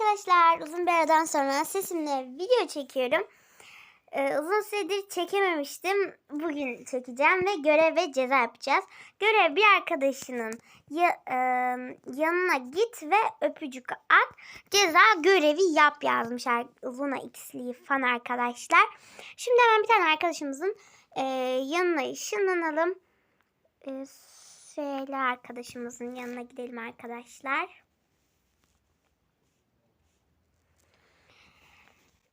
arkadaşlar. Uzun bir aradan sonra sesimle video çekiyorum. Ee, uzun süredir çekememiştim. Bugün çekeceğim ve görev ve ceza yapacağız. Görev bir arkadaşının ya- e, yanına git ve öpücük at. Ceza görevi yap yazmış Uzun'a X'li fan arkadaşlar. Şimdi hemen bir tane arkadaşımızın e, yanına ışınlanalım. E, Şöyle arkadaşımızın yanına gidelim arkadaşlar.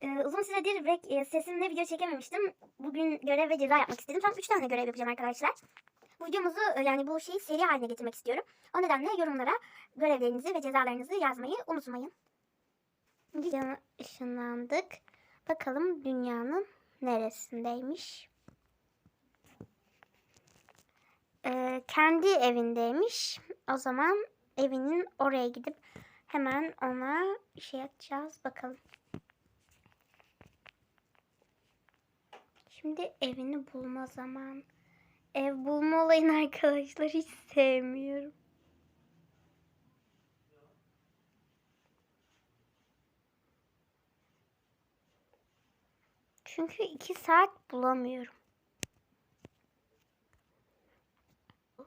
Ee, uzun süredir ve e, sesimle video çekememiştim. Bugün görev ve ceza yapmak istedim. Tam 3 tane görev yapacağım arkadaşlar. Bu videomuzu e, yani bu şeyi seri haline getirmek istiyorum. O nedenle yorumlara görevlerinizi ve cezalarınızı yazmayı unutmayın. Videona ışınlandık. Bakalım dünyanın neresindeymiş. Ee, kendi evindeymiş. O zaman evinin oraya gidip hemen ona şey yapacağız. Bakalım. Şimdi evini bulma zaman. Ev bulma olayını arkadaşlar hiç sevmiyorum. Çünkü iki saat bulamıyorum.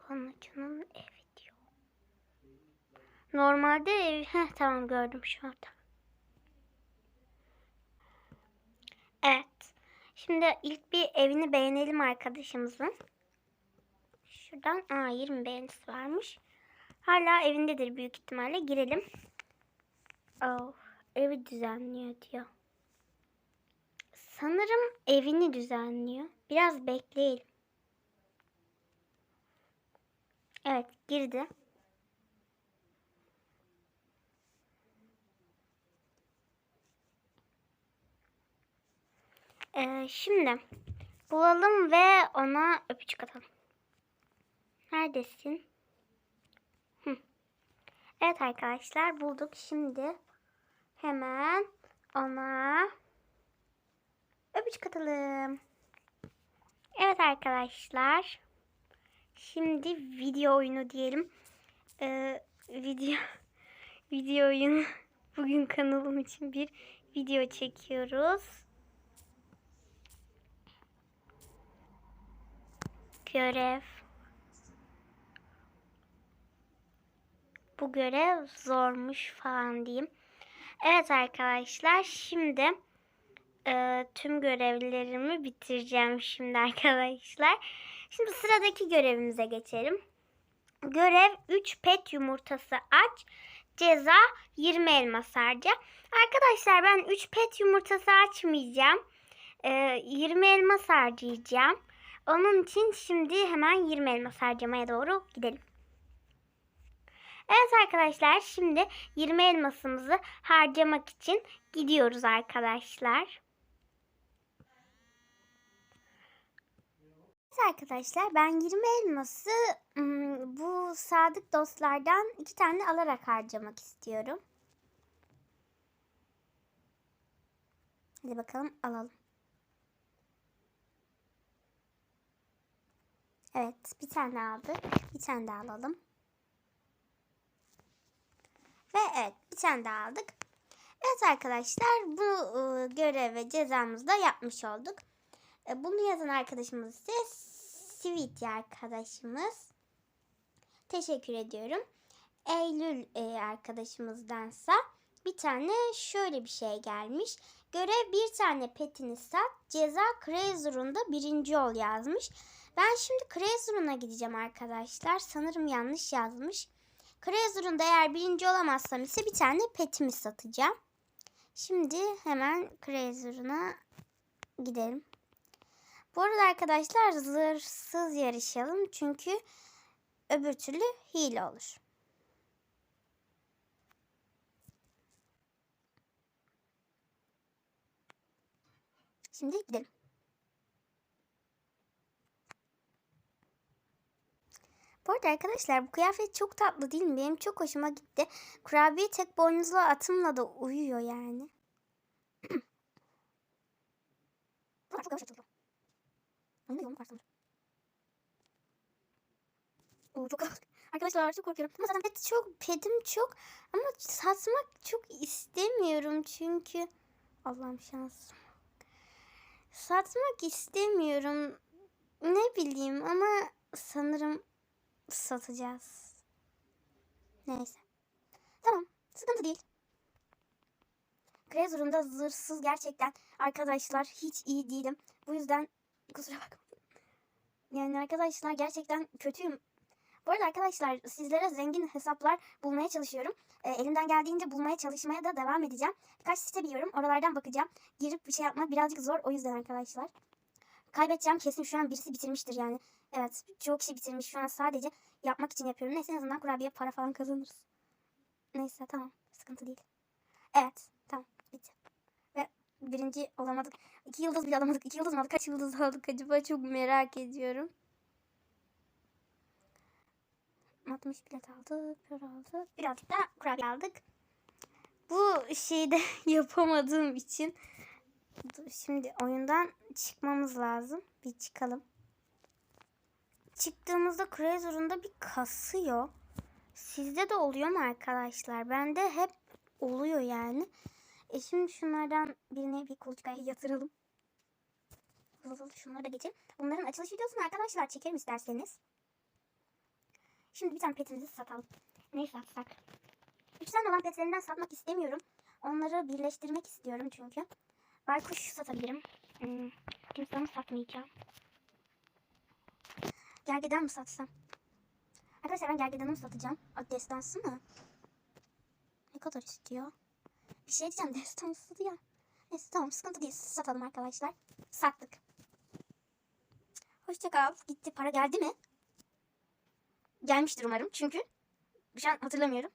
Anacının evi diyor. Normalde ev... Heh, tamam gördüm şu anda. Evet. Şimdi ilk bir evini beğenelim arkadaşımızın. Şuradan aa 20 beğenisi varmış. Hala evindedir büyük ihtimalle. Girelim. Oh, evi düzenliyor diyor. Sanırım evini düzenliyor. Biraz bekleyelim. Evet girdi. Ee, şimdi bulalım ve ona öpücük atalım. Neredesin? Hı. Evet arkadaşlar bulduk. Şimdi hemen ona öpücük atalım. Evet arkadaşlar. Şimdi video oyunu diyelim. Ee, video video oyunu. Bugün kanalım için bir video çekiyoruz. Görev. Bu görev zormuş falan diyeyim. Evet arkadaşlar şimdi e, tüm görevlerimi bitireceğim şimdi arkadaşlar. Şimdi sıradaki görevimize geçelim. Görev 3 pet yumurtası aç. Ceza 20 elmas harca. Arkadaşlar ben 3 pet yumurtası açmayacağım. E, 20 elmas harcayacağım. Onun için şimdi hemen 20 elmas harcamaya doğru gidelim. Evet arkadaşlar şimdi 20 elmasımızı harcamak için gidiyoruz arkadaşlar. Evet arkadaşlar ben 20 elması ım, bu sadık dostlardan iki tane alarak harcamak istiyorum. Hadi bakalım alalım. Evet bir tane aldık. Bir tane daha alalım. Ve evet bir tane daha aldık. Evet arkadaşlar bu e, görev ve cezamızı da yapmış olduk. E, bunu yazan arkadaşımız ise Sweetie arkadaşımız. Teşekkür ediyorum. Eylül e, arkadaşımızdansa bir tane şöyle bir şey gelmiş. Görev bir tane petini sat. Ceza Crazer'unda birinci ol yazmış. Ben şimdi Crazer'una gideceğim arkadaşlar. Sanırım yanlış yazmış. Crazer'unda eğer birinci olamazsam ise bir tane petimi satacağım. Şimdi hemen Crazer'ına gidelim. Bu arada arkadaşlar zırhsız yarışalım. Çünkü öbür türlü hile olur. Şimdi gidelim. Bu arada arkadaşlar bu kıyafet çok tatlı değil mi? Benim çok hoşuma gitti. Kurabiye tek boynuzlu atımla da uyuyor yani. Çok yavaş atılıyor. Önünde yolun karşısında. Oo çok. Arkadaşlar çok korkuyorum. Ama zaten çok, petim çok. Ama satmak çok istemiyorum çünkü. Allah'ım şansım. Satmak istemiyorum. Ne bileyim ama sanırım satacağız. Neyse. Tamam. Sıkıntı değil. Krezur'umda zırhsız gerçekten arkadaşlar hiç iyi değilim. Bu yüzden kusura bakmayın. Yani arkadaşlar gerçekten kötüyüm. Bu arada arkadaşlar sizlere zengin hesaplar bulmaya çalışıyorum. Ee, elimden geldiğince bulmaya çalışmaya da devam edeceğim. Birkaç site biliyorum. Oralardan bakacağım. Girip bir şey yapmak birazcık zor. O yüzden arkadaşlar. Kaybedeceğim kesin şu an birisi bitirmiştir yani. Evet çok kişi bitirmiş. Şu an sadece yapmak için yapıyorum. Neyse en azından kurabiye para falan kazanırız. Neyse tamam. Sıkıntı değil. Evet tamam bitti. Ve birinci olamadık. İki yıldız bile alamadık. İki yıldız mı aldık? Kaç yıldız aldık acaba? Çok merak ediyorum. 60 bilet aldık. Para aldık. Birazcık da kurabiye aldık. Bu şeyde yapamadığım için şimdi oyundan çıkmamız lazım. Bir çıkalım. Çıktığımızda Crazor'unda bir kasıyor. Sizde de oluyor mu arkadaşlar? Bende hep oluyor yani. E şimdi şunlardan birine bir kuluçkaya yatıralım. Hızlı hızlı şunları da geçelim. Bunların açılış videosunu arkadaşlar çekerim isterseniz. Şimdi bir tane petimizi satalım. Neyi satsak? Üç tane olan petlerinden satmak istemiyorum. Onları birleştirmek istiyorum çünkü. Baykuş satabilirim. Hmm, timsahımı satmayacağım. Gergedan mı satsam? Arkadaşlar ben gergedanımı satacağım. O destansı mı? Ne kadar istiyor? Bir şey diyeceğim destansı ya. Neyse tamam sıkıntı değil. Satalım arkadaşlar. Sattık. Hoşça kal. Gitti. Para geldi mi? Gelmiştir umarım. Çünkü şu an hatırlamıyorum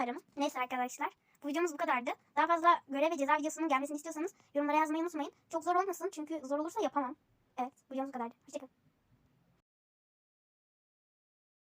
paramı. Neyse arkadaşlar. Bu videomuz bu kadardı. Daha fazla görev ve ceza videosunun gelmesini istiyorsanız yorumlara yazmayı unutmayın. Çok zor olmasın çünkü zor olursa yapamam. Evet videomuz bu kadardı. Hoşçakalın.